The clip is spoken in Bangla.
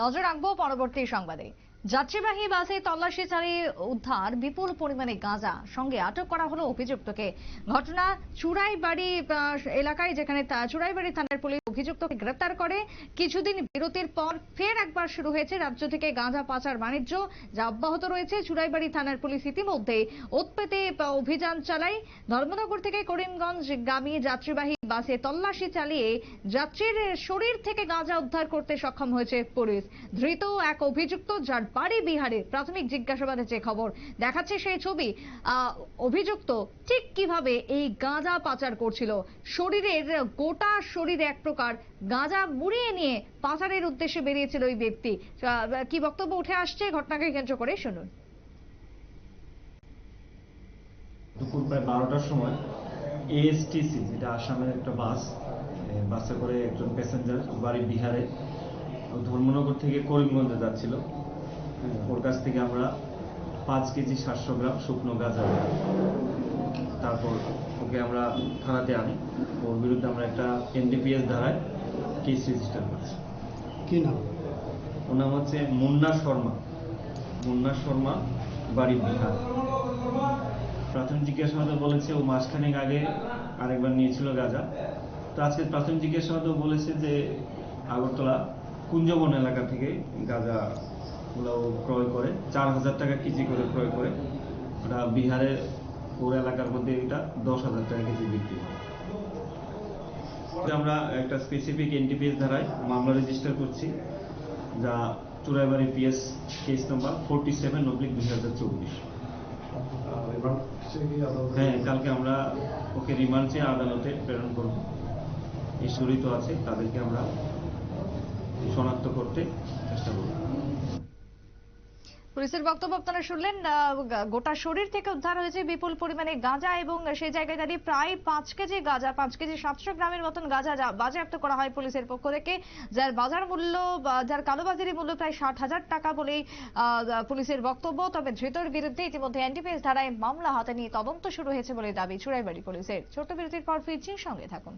নজর রাখব পরবর্তী সংবাদে। যাত্রীবাহী বাসে তল্লাশি চালিয়ে উদ্ধার, বিপুল পরিমাণে গাঁজা সঙ্গে আটক করা হলো অভিযুক্তকে। ঘটনা চুড়াইবাড়ি এলাকায় যেখানে চুড়াইবাড়ি থানার পুলিশ অভিযুক্তকে গ্রেপ্তার করে। কিছুদিন বিরতির পর ফের একবার শুরু হয়েছে রাজ্য থেকে গাঁজা পাচার বাণিজ্য যা অব্যাহত রয়েছে চুড়াইবাড়ি থানার পুলিশ ইতিমধ্যে আহ, অভিযান চালায় ধর্মনগর থেকে করিমগঞ্জ গামী যাত্রীবাহী বাসে তল্লাশি চালিয়ে যাত্রীর শরীর থেকে গাঁজা উদ্ধার করতে সক্ষম হয়েছে পুলিশ। ধৃত এক অভিযুক্ত যার বাড়ি বিহারে। প্রাথমিক জিজ্ঞাসাবাদে যে খবর দেখাচ্ছে সেই ছবি অভিযুক্ত ঠিক কীভাবে এই গাঁজা পাচার করছিল? শরীরের গোটা শরীরে এক প্রকার গাঁজা মুড়িয়ে নিয়ে পাচারের উদ্দেশ্যে বেরিয়েছিল ওই ব্যক্তি। কি বক্তব্য উঠে আসছে ঘটনাকে কেন্দ্র করে, শুনুন। দুপুর প্রায় বারোটার সময় এএসটিসি যেটা আসামের একটা বাস বাসে করে একজন প্যাসেঞ্জার বাড়ি বিহারে, ধর্মনগর থেকে করিমগঞ্জে যাচ্ছিল। ওর কাছ থেকে আমরা পাঁচ কেজি সাতশো গ্রাম শুকনো গাঁজা। তারপর ওকে আমরা থানাতে আনি। ওর বিরুদ্ধে আমরা একটা এনডিপিএস ধারায় কেস রেজিস্টার করছি। কি নাম? ওর নাম হচ্ছে মুন্না শর্মা। মুন্না শর্মা বাড়ি বিহার। প্রাথমিক জিজ্ঞাসাবাদে বলেছে ও মাসখানেক আগে আরেকবার নিয়েছিল গাঁজা। তো আজকে প্রাথমিক জিজ্ঞাসাবাদে বলেছে যে আগরতলা কুঞ্জবন এলাকা থেকে গাঁজা গুলো ও ক্রয় করে, চার হাজার টাকা কেজি করে ক্রয় করে। ওটা বিহারের ওর এলাকার মধ্যে এটা দশ হাজার টাকা কেজি বিক্রি হয়। আমরা একটা স্পেসিফিক এনটিপিএস ধারায় মামলা রেজিস্টার করছি, যা Churaibari PS case number forty seven oblique দুই হাজার চব্বিশ। হ্যাঁ কালকে আমরা ওকে রিমান্ড চেয়ে আদালতে প্রেরণ করব। এই জড়িত আছে, তাদেরকে আমরা শনাক্ত করতে চেষ্টা করব। পুলিশের বক্তব্য আপনারা শুনলেন গোটা শরীর থেকে উদ্ধার হয়েছে বিপুল পরিমাণে গাঁজা এবং সেই জায়গায় দাঁড়িয়ে প্রায় পাঁচ কেজি গাঁজা, পাঁচ কেজি সাতশো গ্রামের মতন গাঁজা বাজেয়াপ্ত করা হয় পুলিশের পক্ষ থেকে, যার বাজার মূল্য যার কালোবাজারি মূল্য প্রায় ষাট হাজার টাকা বলেই পুলিশের বক্তব্য। তবে ধৃতর বিরুদ্ধে ইতিমধ্যে এনডিপিএস ধারায় মামলা হাতে নিয়ে তদন্ত শুরু হয়েছে বলে দাবি চুড়াইবাড়ি পুলিশের। ছোট বিরতির পর ফিরছি, সঙ্গে থাকুন।